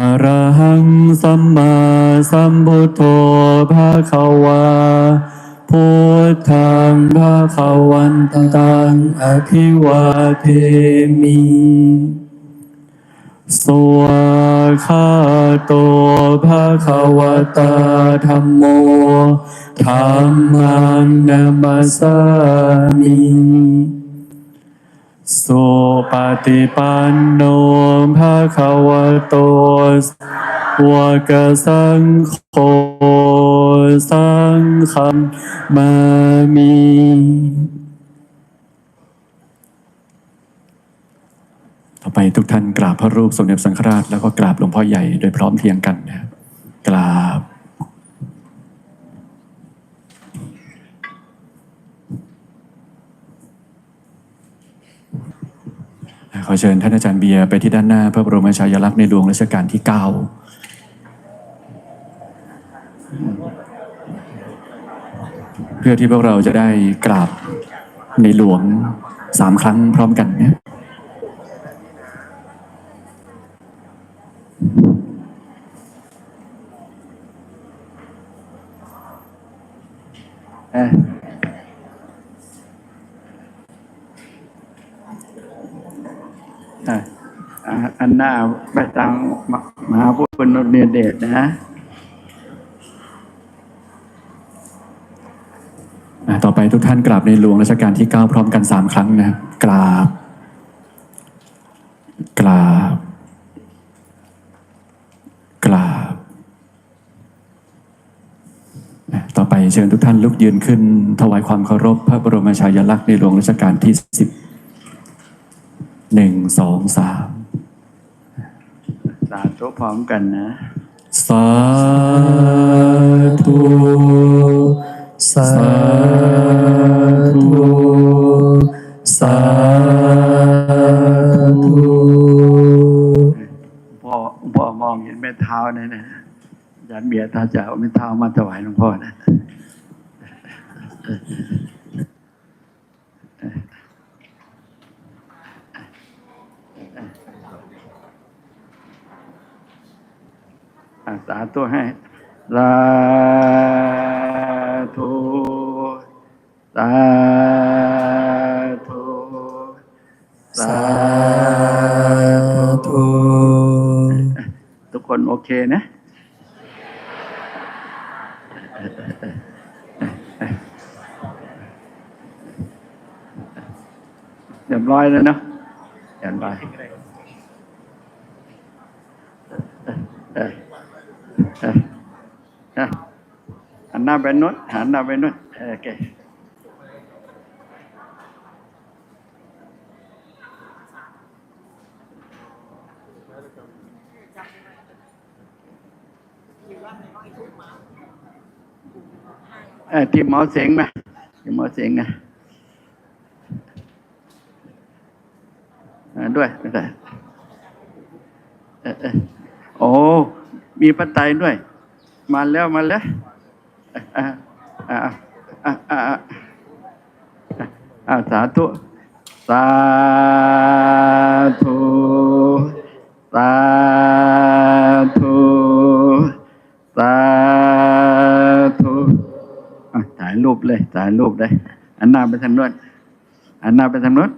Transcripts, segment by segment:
อะระหังสัมมาสัมพุทโธภะคะวาพุทธังภะคะวันตังอภิวาเทมิสวาคาโตภะคะวตาธัมโมธัมมังนัมสสามิ สุปฏิปันโนภะคะวะโตสวกสังโฆสังฆัมมามิต่อไปทุกท่านกราบพระรูปสมเด็จสังฆราชแล้วก็กราบหลวงพ่อใหญ่โดยพร้อมเพียงกันนะครับกราบ ขอเชิญท่านอาจารย์เบียร์ไปที่ด้านหน้าพระบรมฉายาลักษณ์ในหลวงรัชกาลที่ 9 เพื่อที่พวกเราจะได้กราบในหลวงสามครั้งพร้อมกันเนี่ย อะอันหน้าไปทางมหาพุทธนเนียเดชนะต่อไปทุกท่านกราบในหลวงรัชกาลที่ 9 พร้อมกันสามครั้งนะกราบ กราบ กราบ ต่อไปเชิญทุกท่านลุกยืนขึ้น ถวายความเคารพพระบรมฉายาลักษณ์ในหลวงรัชกาลที่สิบหนึ่ง สาธุพร้อมกันนะ สา สาธุให้ลาธุสาธุสาธุทุกคนโอเคนะ เรียบร้อยแล้วเนาะเรียบร้อยเออเออเออ หันหน้าไปนู้นหันหน้าไปนู้นโอเคเออที่หมอเสียงมที่หมอเสียงนะอ่าด้วยไม่ได้เออเอ มีปัจจัยด้วย มาแล้วมาแล้วอ่าอาอาอาสาธุสาธุสาธุสาธุถ่ายรูปเลยถ่ายรูปเลยอันหน้าไปทางโน้นอันหน้าไปทางโน้น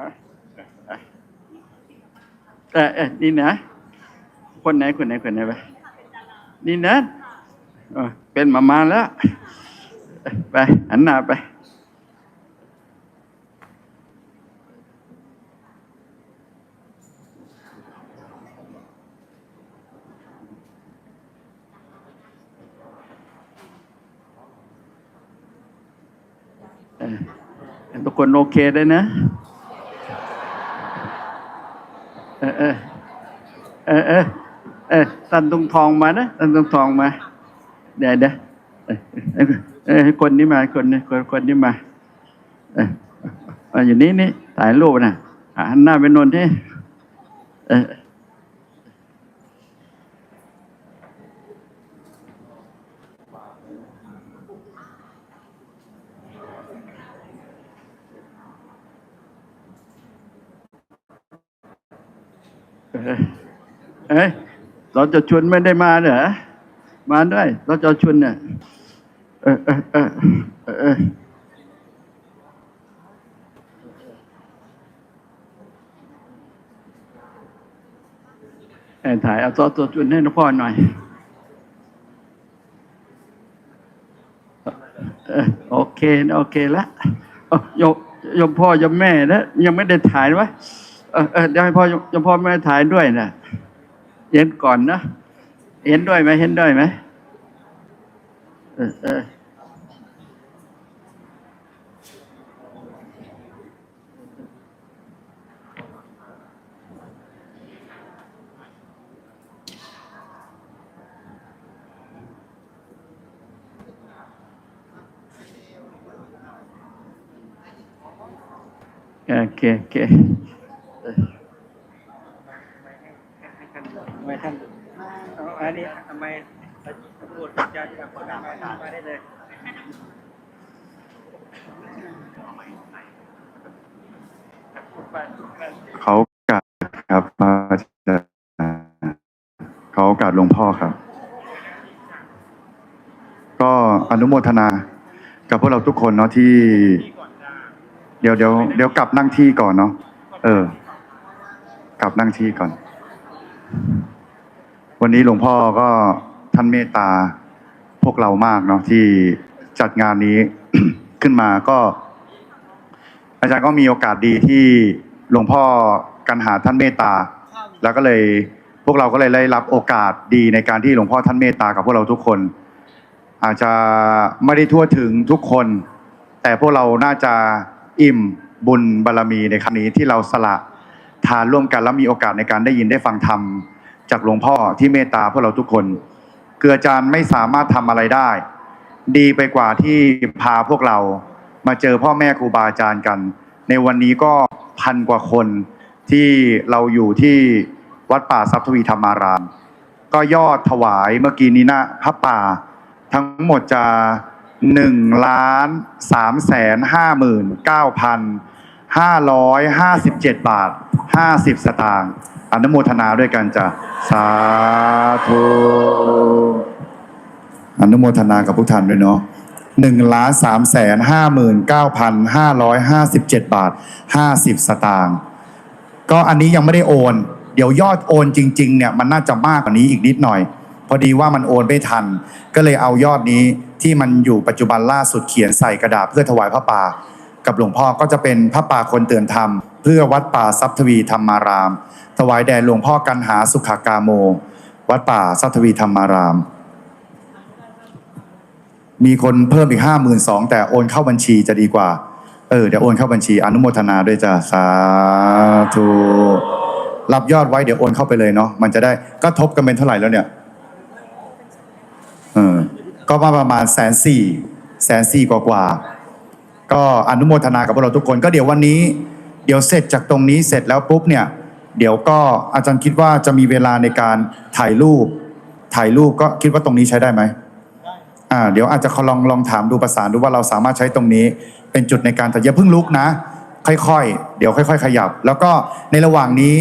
อะอะ เออเออนี่นะ คนไหนคนไหนคนไหนไปนี่นะเออเป็นมามาแล้ว ไปหันหน้าไปทุกคนโอเคได้นะ เออเออเออเออเออตันตุงทองมานะตันตุงทองมาเดี๋ยวเดี๋ยวเออเออเออคนนี้มาคนนี้คนคนนี้มา เอออาอยู่นี่นี่ถ่ายรูปนะหันหน้าไปโนนที่เออ เอ้ยเราจะชวนไม่ได้มาเหรอมาด้วยเราจะชวนเนี่ยเออเออเออเออเอเอ้ยถ่ายเอาตัวตัวชวนให้หลวงพ่อหน่อยเออโอเค โอเคละเอ้าโยมยมพ่อยมแม่นะยังไม่ได้ถ่ายวะ ออเออเดี๋ยวให้พ่อยมพ่อแม่ถ่ายด้วยนะเห็นก่อนนะเห็นด้วยไหมเห็นด้วยไหมเออเออโอเคโอเค ทำไมท่านเอาอันนี้ทำไมพูดจะจะพูดมามาได้เลย เขากาบครับพระอาจารย์เขากราบหลวงพ่อครับ ก็อนุโมทนา กับพวกเราทุกคนเนาะที่ เดี๋ยวเดี๋ยวเดี๋ยวกลับนั่งที่ก่อนเนาะเออ กลับนั่งที่ก่อน วันนี้หลวงพ่อก็ท่านเมตตาพวกเรามากเนาะที่จัดงานนี้ขึ้นมาก็ อาจารย์ก็มีโอกาสดีที่ หลวงพ่อกันหาท่านเมตตา แล้วก็เลยพวกเราก็เลยได้รับโอกาสดีในการที่หลวงพ่อท่านเมตตากับพวกเราทุกคน อาจจะไม่ได้ทั่วถึงทุกคน แต่พวกเราน่าจะอิ่มบุญบารมีในครั้งนี้ที่เราสละทานร่วมกันแล้วมีโอกาสในการได้ยินได้ฟังธรรมจากหลวงพ่อที่เมตตาพวกเราทุกคนคืออาจารย์ไม่สามารถทำอะไรได้ ดีไปกว่าที่พาพวกเรามาเจอพ่อแม่ครูบาอาจารย์กัน ในวันนี้ก็ พันกว่าคนที่เราอยู่ที่วัดป่าทรัพย์ทวีธรรมาราม ก็ยอดถวายเมื่อกี้นี้นะพระป่า ทั้งหมดจะหนึ่งล้านสามแสนห้าหมื่นเก้าพันห้าร้อยห้าสิบเจ็ดบาทห้าสิบสตางค์อนุโมทนาด้วยกันจ้ะสาธุอนุโมทนากับผู้ท่านด้วยเนาะ หนึ่งล้านสามแสนห้าหมื่นเก้าพันห้าร้อยห้าสิบเจ็ดบาทห้าสิบสตางค์ก็อันนี้ยังไม่ได้โอน เดี๋ยวยอดโอนจริงๆเนี่ยมันน่าจะมากกว่านี้อีกนิดหน่อย พอดีว่ามันโอนไม่ทัน ก็เลยเอายอดนี้ที่มันอยู่ปัจจุบันล่าสุดเขียนใส่กระดาษเพื่อถวายพระป่า กับหลวงพ่อก็จะเป็นพระป่าคนเตือนธรรม เพื่อวัดป่าทรัพย์ทวีธรรมาราม ถวายแด่หลวงพ่อกันหาสุขากาโม วัดป่าทรัพย์ทวีธรรมาราม มีคนเพิ่มอีกห้าหมื่นสองแต่โอนเข้าบัญชีจะดีกว่า เออเดี๋ยวโอนเข้าบัญชีอนุโมทนาด้วยจ้ะสาธุรับยอดไว้เดี๋ยวโอนเข้าไปเลยเนาะมันจะได้ก็ทบกันเป็นเท่าไหร่แล้วเนี่ยเออก็มาประมาณแสนสี่แสนสี่กว่ากว่า ก็อนุโมทนากับพวกเราทุกคนก็เดี๋ยววันนี้ เดี๋ยวเสร็จจากตรงนี้เสร็จแล้วปุ๊บเนี่ย เดี๋ยวก็อาจารย์คิดว่าจะมีเวลาในการถ่ายรูป ถ่ายรูปก็คิดว่าตรงนี้ใช้ได้ไหม อ่าเดี๋ยวอาจจะลองลองถามดูประสานดูว่าเราสามารถใช้ตรงนี้ เป็นจุดในการแต่อย่าเพิ่งลุกนะ ค่อยๆ เดี๋ยวค่อย ๆ ขยับ แล้วก็ในระหว่างนี้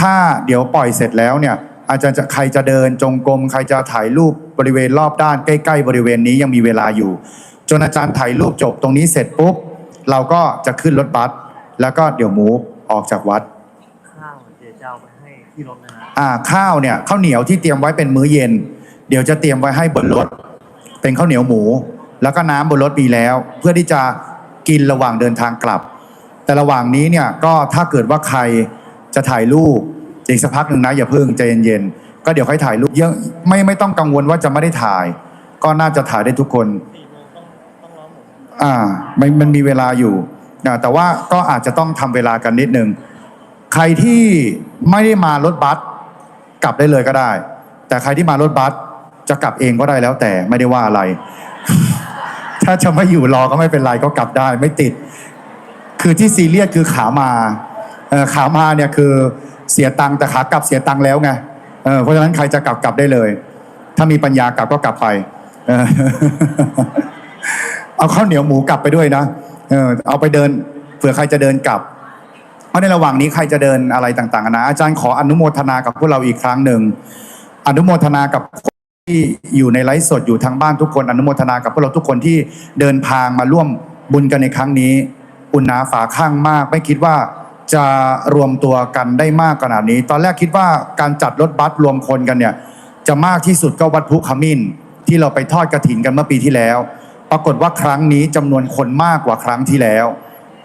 ถ้าเดี๋ยวปล่อยเสร็จแล้วเนี่ย อาจารย์จะใครจะเดินจงกรมใครจะถ่ายรูปบริเวณรอบด้านใกล้ ๆ บริเวณนี้ยังมีเวลาอยู่ จนอาจารย์ถ่ายรูปจบตรงนี้เสร็จปุ๊บเราก็จะขึ้นรถบัสแล้วก็เดี๋ยวมูฟออกจากวัดข้าวเดี๋ยวจะเอาไปให้ที่รถนะฮะอ่าข้าวเนี่ยข้าวเหนียวที่เตรียมไว้เป็นมื้อเย็น เดี๋ยวจะเตรียมไว้ให้บนรถ เป็นข้าวเหนียวหมู แล้วก็น้ำบนรถมีแล้ว เพื่อที่จะกินระหว่างเดินทางกลับ แต่ระหว่างนี้เนี่ยก็ถ้าเกิดว่าใครจะถ่ายรูปอีกสักพักหนึ่งนะอย่าเพิ่งใจเย็นๆก็เดี๋ยวค่อยถ่ายรูปเยอะไม่ไม่ต้องกังวลว่าจะไม่ได้ถ่าย ก็น่าจะถ่ายได้ทุกคนอ่ามันมันมีเวลาอยู่นะแต่ว่าก็อาจจะต้องทำเวลากันนิดนึงใครที่ไม่ได้มารถบัสกลับได้เลยก็ได้ แต่ใครที่มารถบัส จะกลับเองก็ได้แล้วแต่ไม่ได้ว่าอะไร ถ้าจะไม่อยู่รอก็ไม่เป็นไรก็กลับได้ไม่ติด คือที่ซีเรียสคือขามาขามาเนี่ยคือเสียตังค์แต่ขากลับเสียตังค์แล้วไงเเพราะฉะนั้นใครจะกลับกลับได้เลย ถ้ามีปัญญากลับก็กลับไปเอเอาข้าวเหนียวหมูกลับไปด้วยนะเออเอาไปเดินเผื่อใครจะเดินกลับเพราะในระหว่างนี้ใครจะเดินอะไรต่างๆนะอาจารย์ขออนุโมทนากับพวกเราอีกครั้งหนึ่งอนุโมทนากับ ที่อยู่ในไลฟ์สดอยู่ทางบ้านทุกคนอนุโมทนากับพวกเราทุกคนที่เดินทางมาร่วมบุญกันในครั้งนี้อุณหนาฝาข้างมาก ไม่คิดว่าจะรวมตัวกันได้มากขนาดนี้ ตอนแรกคิดว่าการจัดรถบัสรวมคนกันเนี่ย จะมากที่สุดก็วัดพุขมิ้น ที่เราไปทอดกระถินกันเมื่อปีที่แล้ว ปรากฏว่าครั้งนี้จำนวนคนมากกว่าครั้งที่แล้ว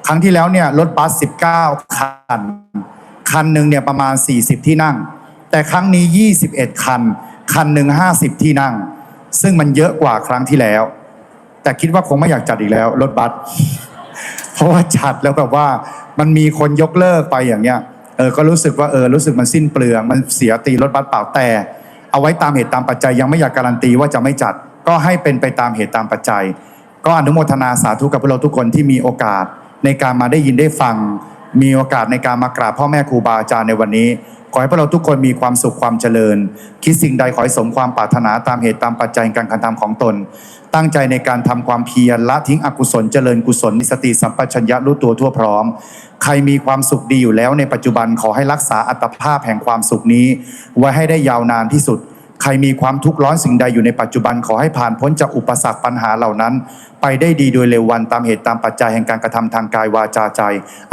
ครั้งที่แล้วเนี่ยรถบัส 19 คัน คันหนึ่งเนี่ยประมาณ 40 ที่นั่ง แต่ครั้งนี้ 21 คัน คันหนึ่ง50ที่นั่ง ซึ่งมันเยอะกว่าครั้งที่แล้ว แต่คิดว่าคงไม่อยากจัดอีกแล้ว รถบัสเพราะว่าจัดแล้วแบบว่ามันมีคนยกเลิกไปอย่างเงี้ยเออก็รู้สึกว่าเออรู้สึกมันสิ้นเปลือง มันเสียตีรถบัสเปล่าแต่ เอาไว้ตามเหตุตามปัจจัยยังไม่อยากการันตีว่าจะไม่จัด ก็ให้เป็นไปตามเหตุตามปัจจัย ก็อนุโมทนาสาธุกับพวกเราทุกคนที่มีโอกาสในการมาได้ยินได้ฟัง มีโอกาสในการมากราบพ่อแม่ครูบาอาจารย์ในวันนี้ ขอให้พวกเราทุกคนมีความสุขความเจริญ คิดสิ่งใดขอให้สมความปรารถนาตามเหตุตามปัจจัยการกระทำของตน ตั้งใจในการทำความเพียรละทิ้งอกุศลเจริญกุศลมีสติสัมปชัญญะรู้ตัวทั่วพร้อม ใครมีความสุขดีอยู่แล้วในปัจจุบันขอให้รักษาอัตภาพแห่งความสุขนี้ ไว้ให้ได้ยาวนานที่สุดใครมีความทุกข์ร้อนสิ่งใดอยู่ในปัจจุบันขอให้ผ่านพ้นจากอุปสรรคปัญหาเหล่านั้น ไปได้ดีโดยเร็ววันตามเหตุตามปัจจัยแห่งการกระทำทางกายวาจาใจ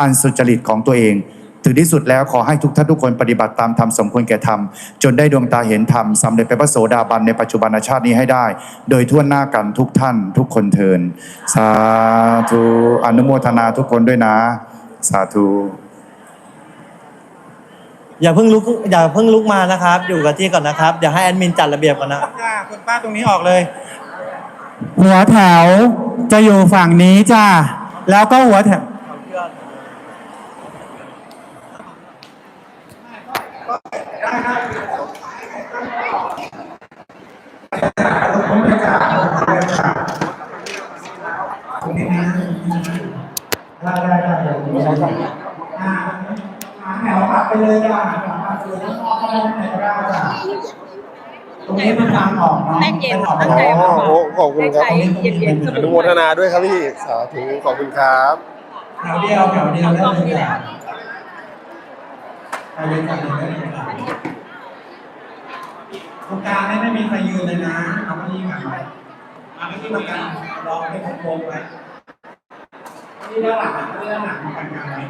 อันสุจริตของตัวเอง ถึงที่สุดแล้วขอให้ทุกท่านทุกคนปฏิบัติตามธรรมสมควรแก่ธรรม จนได้ดวงตาเห็นธรรมสำเร็จเป็นพระโสดาบันในปัจจุบันชาตินี้ให้ได้ โดยทั่วหน้ากันทุกท่านทุกคนเทินสาธุอนุโมทนาทุกคนด้วยนะ สาธุอย่าเพิ่งลุกอย่าเพิ่งลุกมานะครับ อยู่กับที่ก่อนนะครับ เดี๋ยวให้แอดมินจัดระเบียบก่อนนะจ้าคุณป้าตรงนี้ออกเลย หัวแถวจะอยู่ฝั่งนี้จ้าแล้วก็หัวแถว แถวขับไปเลยจ้าแถวขับไปเลยแล้วมองเข้าไปข้างในก็ได้จ้าตรงนี้เป็นทางออกเนาะ แม่เย็น ป็ออก ตั้งใจ อ มา อก ขอ โอ้ขอบ คุณครับใจเย็นๆสอนุนุกโมทนาด้วยครับพี่สาธุขอบคุณครับแถวเดียวแถวเดียวได้เลยจ้ะไปเลยจ้ะเลยได้เลยจ้ะตรงกลางนี่ไม่มีใครยืนเลยนะเอาเก้าอี้กันไว้เอาเก้าอี้มากันรอให้ผมโกงไว้ที่ด้านหลังนะที่ด้านหลังมากันกลางไว้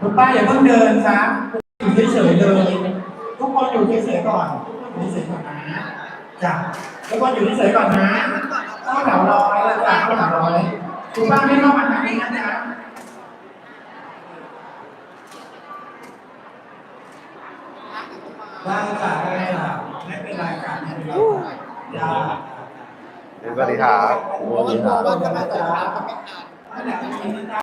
คุณป้าอย่าเพิ่งเดินซะอยู่เฉยๆเลยทุกคนอยู่เฉยๆก่อนทุกคนอยู่เฉยๆก่อนนะ จ้ะทุกคนอยู่เฉยๆก่อนนะเข้าแถวรอไว้เลยจ้ะเข้าแถวรอเลยคุณป้าไม่เข้ามาทางนี้นะจ๊ะได้จ้ะได้จ้ะไม่เป็นไรจ้ะไม่เป็นไรจ้ะสวัสดีครับสวัสดีครับ